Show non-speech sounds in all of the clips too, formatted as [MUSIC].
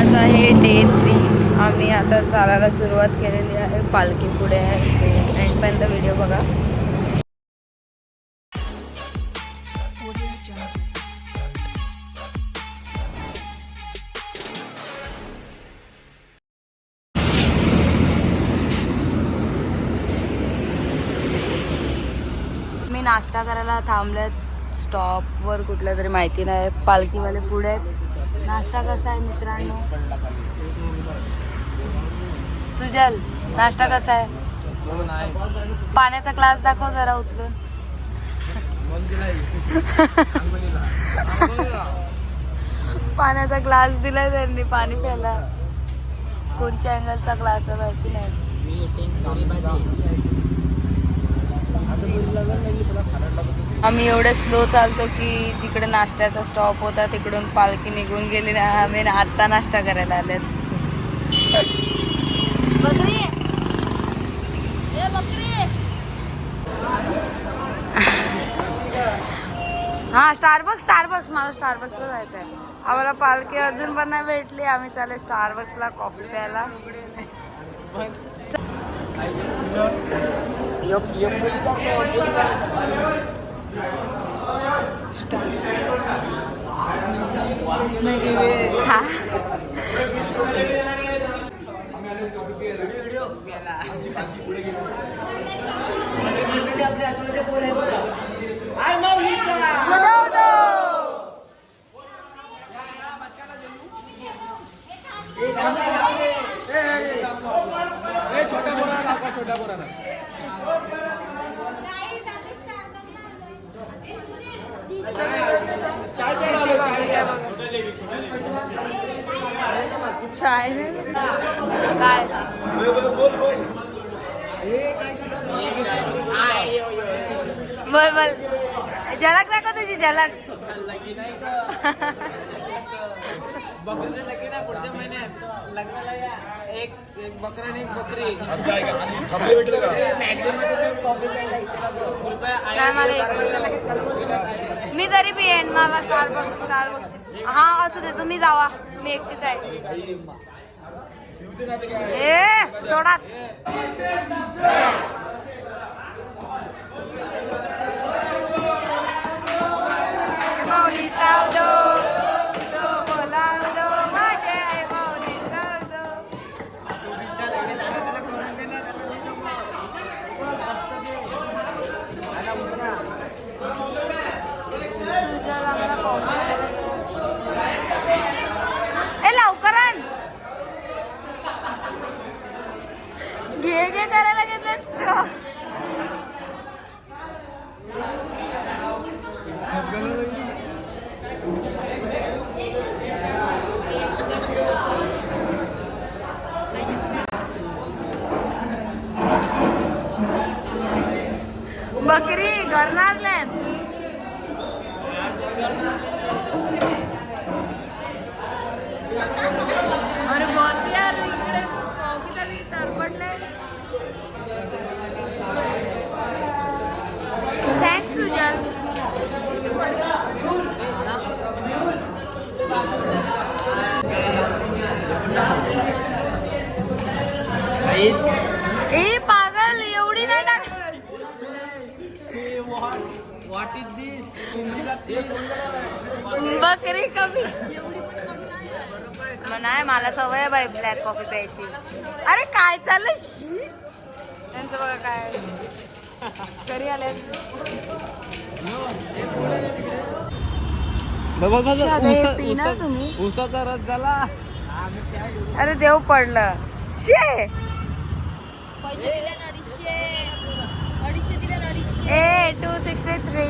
आज आहे day three आम्ही आता चालायला सुरुवात केलेली आहे. पालखी पुढे आहे. एंडपर्यंत व्हिडिओ बघा. मी नाश्ता करायला थांबल्यात स्टॉपवर कुठल्या तरी माहिती नाही. पालखीवाले पुढे आहेत. नाश्ता कसा आहे मित्रांनो? सुजल नाश्ता कसा आहे? पाण्याचा ग्लास दाखव जरा उचलून. पाण्याचा ग्लास दिलाय त्यांनी पाणी प्यायला. कोणत्या अँगलचा ग्लास आहे माहिती नाही. आम्ही एवढे स्लो चालतो की जिकडे नाश्त्याचा स्टॉप होता तिकडून पालखी निघून गेली आम्ही आत्ता नाश्ता करायला आलेत. हा स्टारबक्स स्टारबक्स मला स्टारबक्सला जायचं आहे आम्हाला पालखी अजून पण नाही भेटली. आम्ही चालले स्टारबक्सला कॉफी प्यायला. हा. छोट्या पोराला दाखवा छोट्या पोराला. चाय काय बोल बोल. झलक दाखव तुझी झलक. [LAUGHS] [LAUGHS] बकरीचं लगीन आहे पुढच्या महिन्यात. लग्नाला या. एक एक बकरा आणि एक बकरी. असं आहे का? आणि खपली भेटले का. कृपया काय मला एक- मी तरी पिएन मला स्टारबक्स स्टारबक्स हा असू दे तुम्ही जावा. मी एकटीच आहे. ए सोडा. माऊलीचा उदो बोला उदो, माझे आई माऊलीचा उदो. तुझ्या आम्हाला कॉफी ए लवकर आण घे घे करायला बकरी गरणार अरे ए पागल एवढी नाही टाक व्हॉट इज दिस बकरी कमी. मग नाही मला सवय आहे बाई ब्लॅक कॉफी प्यायची. अरे काय चाललंय? शी. त्यांचं बघा काय. घरी आले तुम्ही? उसाचा रस झाला. अरे देव पडलं. शे! A two sixty three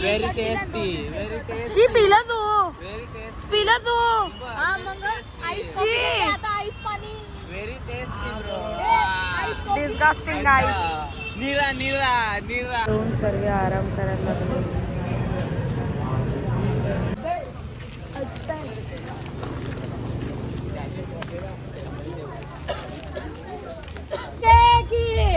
very tasty very tasty शी पिलं तू. व्हेरी टेस्टी पिलं तू. शी very tasty bro disgusting ice निरा निरा निरा दोन सर्व आराम करायला लागले.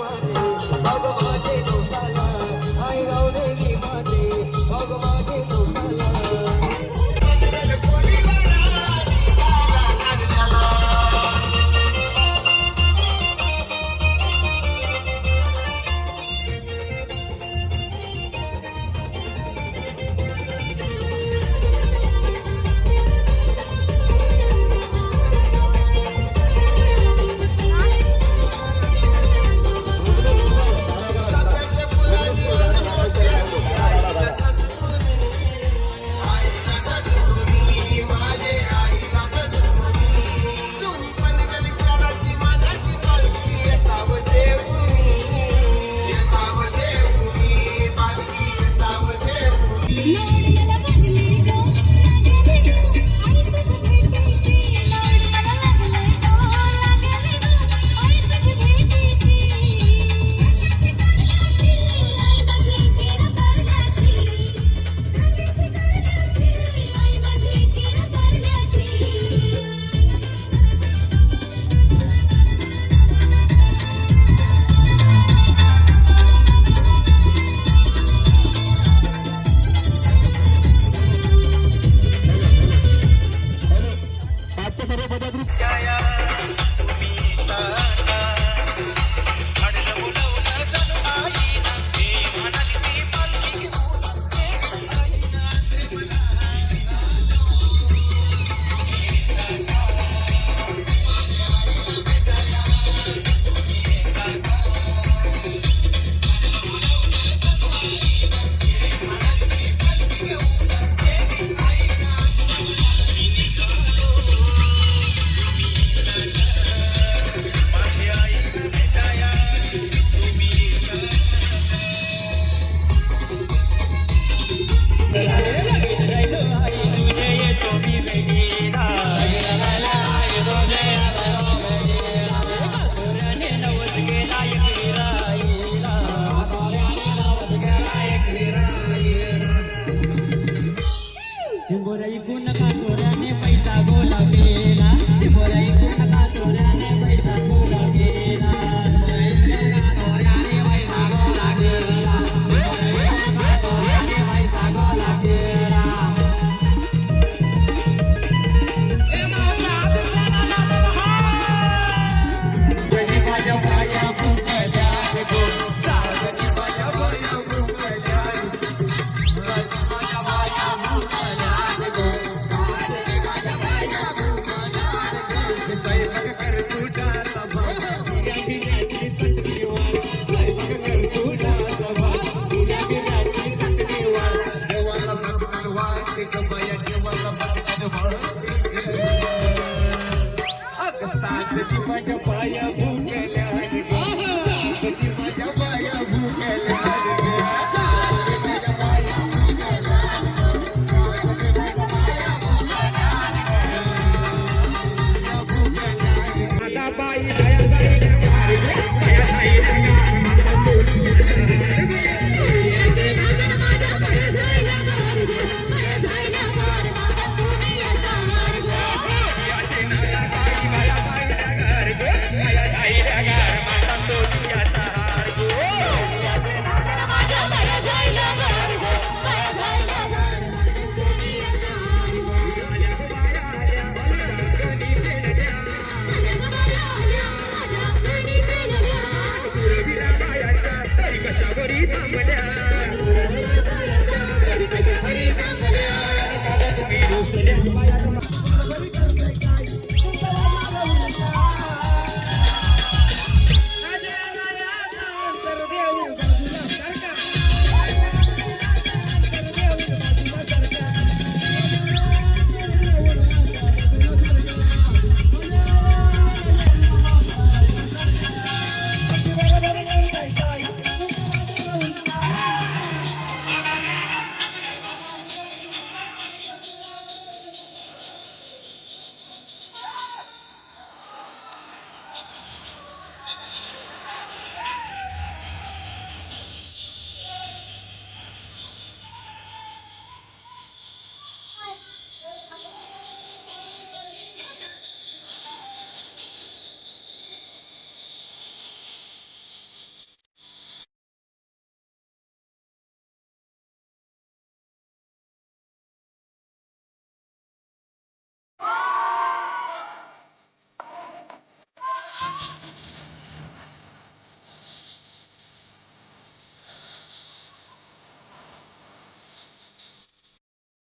i got a Bye-bye.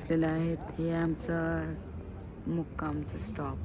पोचलेलो आहेत. हे आमचं मुक्कामचं स्टॉप